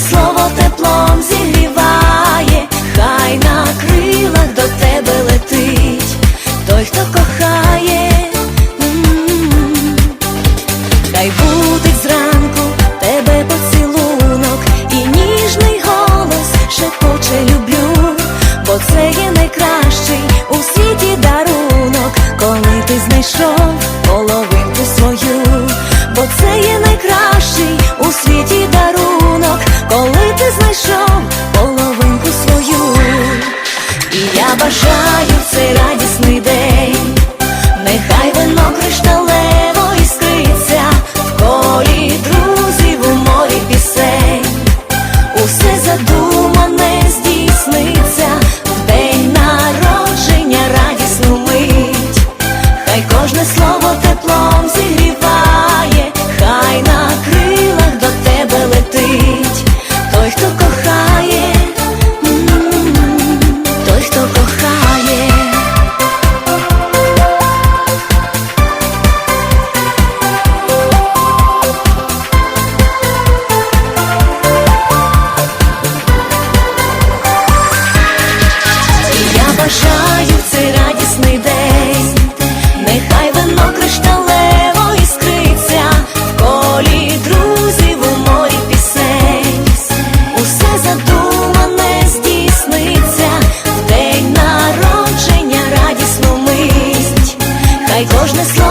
Слово теплом зігріє Хай кожне слово.